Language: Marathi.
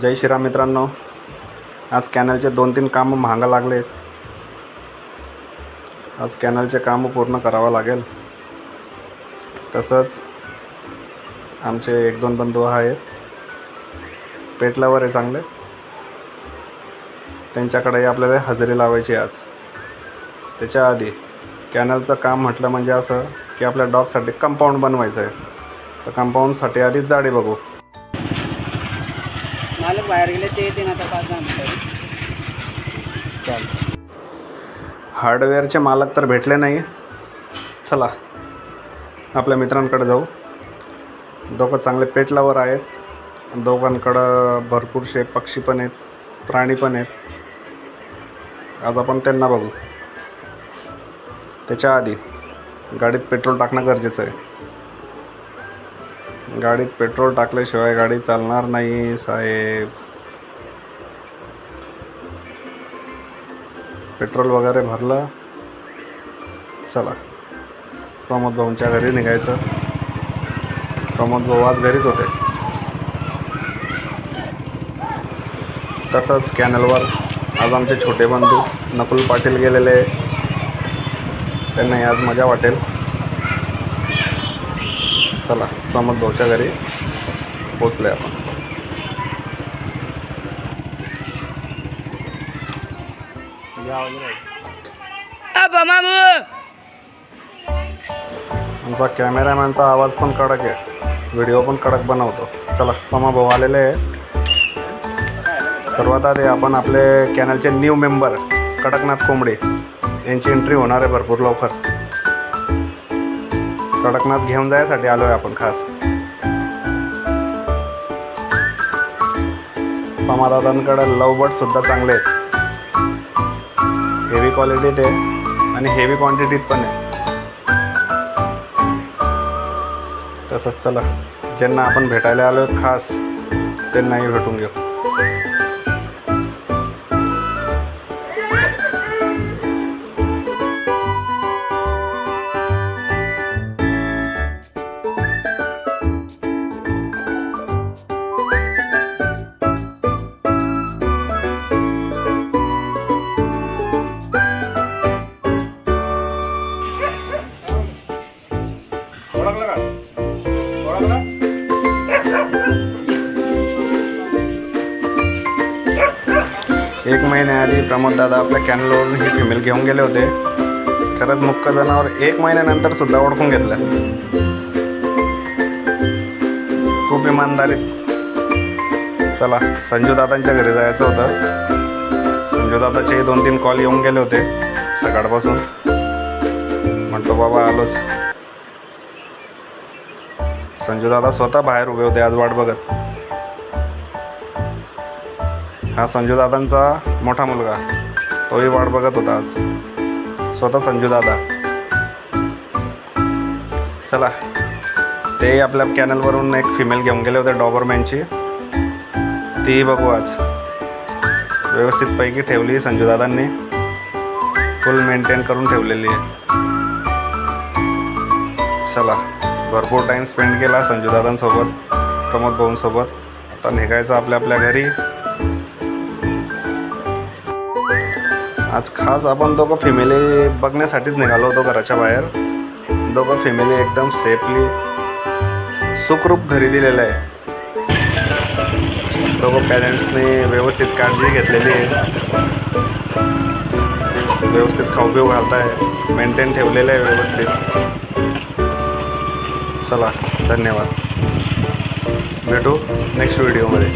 जय श्रीराम मित्रांनो. आज कॅनलचे दोन तीन कामं महागा लागले आज कॅनलचे कामं पूर्ण करावं लागेल. तसंच आमचे एक दोन बंधू आहेत. पेटलावर आहे चांगले. त्यांच्याकडेही आपल्याला हजेरी लावायची आहे आज. त्याच्या आधी कॅनलचं काम म्हटलं म्हणजे असं की आपल्या डॉगसाठी कंपाऊंड बनवायचं आहे. तर कंपाऊंडसाठी आधी जाडी बघू. बाहेर गेले ते येते ना आता पाच दहा मिनिटं चालेल हार्डवेअरचे मालक तर भेटले नाही चला आपल्या मित्रांकडे जाऊ. दोघं चांगले पेटलावर आहेत. दोघांकडं भरपूरसे पक्षी पण आहेत प्राणी पण आहेत. आज आपण त्यांना बघू. त्याच्या आधी गाडीत पेट्रोल टाकणं गरजेचं आहे. गाडीत पेट्रोल टाकल्याशिवाय गाडी चालणार नाही साहेब. पेट्रोल वगैरे भरलं. चला. प्रमोद भाऊंच्या घरी निघायचं. प्रमोद भाऊ आज घरीच होते. तसंच कॅनलवर आज आमचे छोटे बंधू नकुल पाटील गेलेले. त्यांनाही आज मजा वाटेल. चला प्रमोद भाऊच्या घरी पोचले आपण. आमचा कॅमेरामॅनचा आवाज पण कडक आहे. व्हिडिओ पण कडक बनवतो. चला पमा भाऊ आलेले आहे. सर्वात आधी आपण आपले कॅनलचे न्यू मेंबर कडकनाथ कोंबडे यांची एंट्री होणार आहे भरपूर लवकर. कडकनाथ घेऊन जायसाठी आलो आहे आपण खास. पमादादांकडे लवबर्डसुद्धा चांगले आहेत. हेवी क्वालिटीत आहे आणि हेवी क्वांटिटीत पण आहे. तसंच चला ज्यांना आपण भेटायला आलो खास त्यांनाही भेटून घेऊ. एक महिन्याआधी प्रमोददादा आपल्या कॅनलवरून ही फिमेल घेऊन गेले होते. खरंच मुक्क जनावर एक महिन्यानंतर सुद्धा ओळखून घेतलं. खूप इमानदारी. चला संजूदादांच्या घरी जायचं होतं. संजूदादाचे दोन तीन कॉल येऊन गेले होते सकाळपासून. म्हणतो बाबा आलोच. संजूदादा स्वतः बाहेर उभे होते आज वाट बघत. हा संजू दादांचा मोठा मुलगा. तोही वाट बघत होता आज. स्वतः संजू दादा चला ते आपल्या कॅनलवरून एक फिमेल घेऊन गेले होते डॉबरमॅनची तीही बघू आज. व्यवस्थितपैकी ठेवली संजू दादांनी फुल मेंटेन करून ठेवलेली आहे. चला भरपूर टाईम स्पेंड केला संजू दादांसोबत प्रमोद भाऊंसोबत. आता निघायचं आपल्या आपल्या घरी. आज खास आपण दोघं फॅमिली बघण्यासाठीच निघालो होतो घराच्या बाहेर. दोघं फॅमिली एकदम सेफली सुखरूप घरी दिलेलं आहे. दोघं पॅरेंट्सने व्यवस्थित काळजी घेतलेली आहे. व्यवस्थित खाऊपिऊ घालताय. मेंटेन ठेवलेलं आहे व्यवस्थित. चला धन्यवाद. भेटू नेक्स्ट व्हिडिओमध्ये